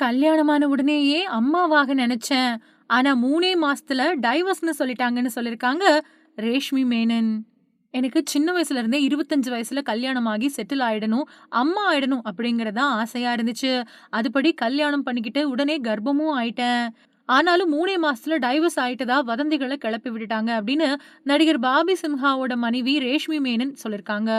கல்யாணமான உடனேயே அம்மாவாக நினைச்சேன் ஆனா மூணே மாசத்துல டைவர்ஸ்னு சொல்லிட்டாங்கன்னு சொல்லியிருக்காங்க ரேஷ்மி மேனன். எனக்கு சின்ன வயசுல இருந்தே 25 வயசுல கல்யாணம் ஆகி செட்டில் ஆயிடணும், அம்மா ஆயிடணும் அப்படிங்கறதா ஆசையா இருந்துச்சு. அதுபடி கல்யாணம் பண்ணிக்கிட்டு உடனே கர்ப்பமும் ஆயிட்டேன். ஆனாலும் மூணே மாசத்துல டைவர்ஸ் ஆயிட்டதா வதந்திகளை கிளப்பி விட்டுட்டாங்க அப்படின்னு நடிகர் பாபி சிம்ஹாவோட மனைவி ரேஷ்மி மேனன் சொல்லியிருக்காங்க.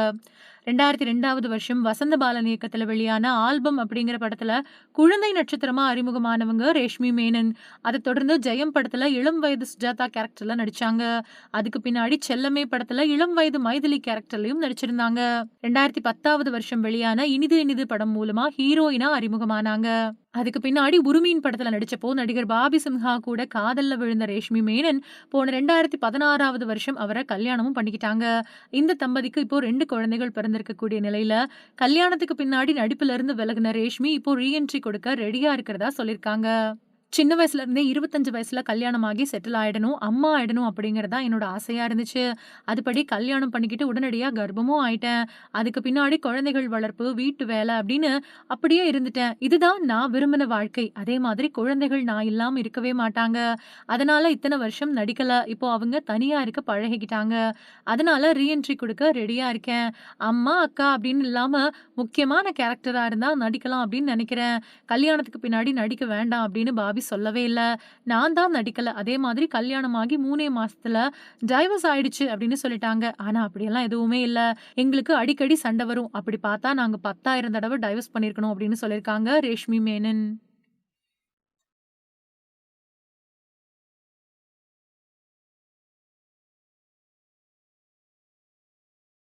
2002வது வருஷம் வசந்தபாலன் இயக்கத்தில் வெளியான ஆல்பம் அப்படிங்கிற படத்துல குழந்தை நட்சத்திரமா அறிமுகமானவங்க ரேஷ்மி மேனன். அதை தொடர்ந்து ஜெயம் படத்துல இளம் வயது சுஜாதா கேரக்டர்ல நடிச்சாங்க. அதுக்கு பின்னாடி செல்லமே படத்துல இளம் வயது மைதிலி கேரக்டர்லயும் நடிச்சிருந்தாங்க. 2010வது வருஷம் வெளியான இனிது இனிது படம் மூலமா ஹீரோயினா அறிமுகமானாங்க. அதுக்கு பின்னாடி உருமீன் படத்துல நடிச்சப்போ நடிகர் பாபி சிம்ஹா கூட காதல்ல விழுந்த ரேஷ்மி மேனன் போன 2016வது வருஷம் அவரை கல்யாணமும் பண்ணிக்கிட்டாங்க. இந்த தம்பதிக்கு இப்போ ரெண்டு குழந்தைகள் வந்திருக்கக்கூடிய நிலையில கல்யாணத்துக்கு பின்னாடி நடிப்புல இருந்து விலகுன ரேஷ்மி இப்போ ரீஎன்ட்ரி கொடுக்க ரெடியா இருக்கிறதா சொல்லியிருக்காங்க. சின்ன வயசுல இருந்தே 25 வயசுல கல்யாணமாகி செட்டில் ஆயிடணும், அம்மா ஆயிடணும் அப்படிங்கிறது தான் என்னோட ஆசையா இருந்துச்சு. அதுபடி கல்யாணம் பண்ணிக்கிட்டு உடனடியா கர்ப்பமும் ஆயிட்டேன். அதுக்கு பின்னாடி குழந்தைகள் வளர்ப்பு, வீட்டு வேலை அப்படின்னு அப்படியே இருந்துட்டேன். இதுதான் நான் விரும்பின வாழ்க்கை. அதே மாதிரி குழந்தைகள் நான் இல்லாம இருக்கவே மாட்டாங்க. அதனால இத்தனை வருஷம் நடிக்கல. இப்போ அவங்க தனியா இருக்க பழகிக்கிட்டாங்க. அதனால ரீ என்ட்ரி கொடுக்க ரெடியா இருக்கேன். அம்மா, அக்கா அப்படின்னு இல்லாம முக்கியமான கேரக்டரா இருந்தா நடிக்கலாம் அப்படின்னு நினைக்கிறேன் கல்யாணத்துக்கு பின்னாடி நடிக்க வேண்டாம் அப்படின்னு பாபி சொல்லவே இல்ல. நான் தான் நடிக்கல. அதே மாதிரி கல்யாணமாகி 3 மாசத்துல டைவர்ஸ் ஆயிடுச்சு அப்படின்னு சொல்லிட்டாங்க. ஆனா அப்படியெல்லாம் எதுவுமே இல்ல. எங்களுக்கு அடிக்கடி சண்டை வரும். அப்படி பார்த்தா நாங்க பத்தாயிரம் தடவை டைவர்ஸ் பண்ணியிருக்கணும் அப்படின்னு சொல்லியிருக்காங்க ரேஷ்மி மேனன்.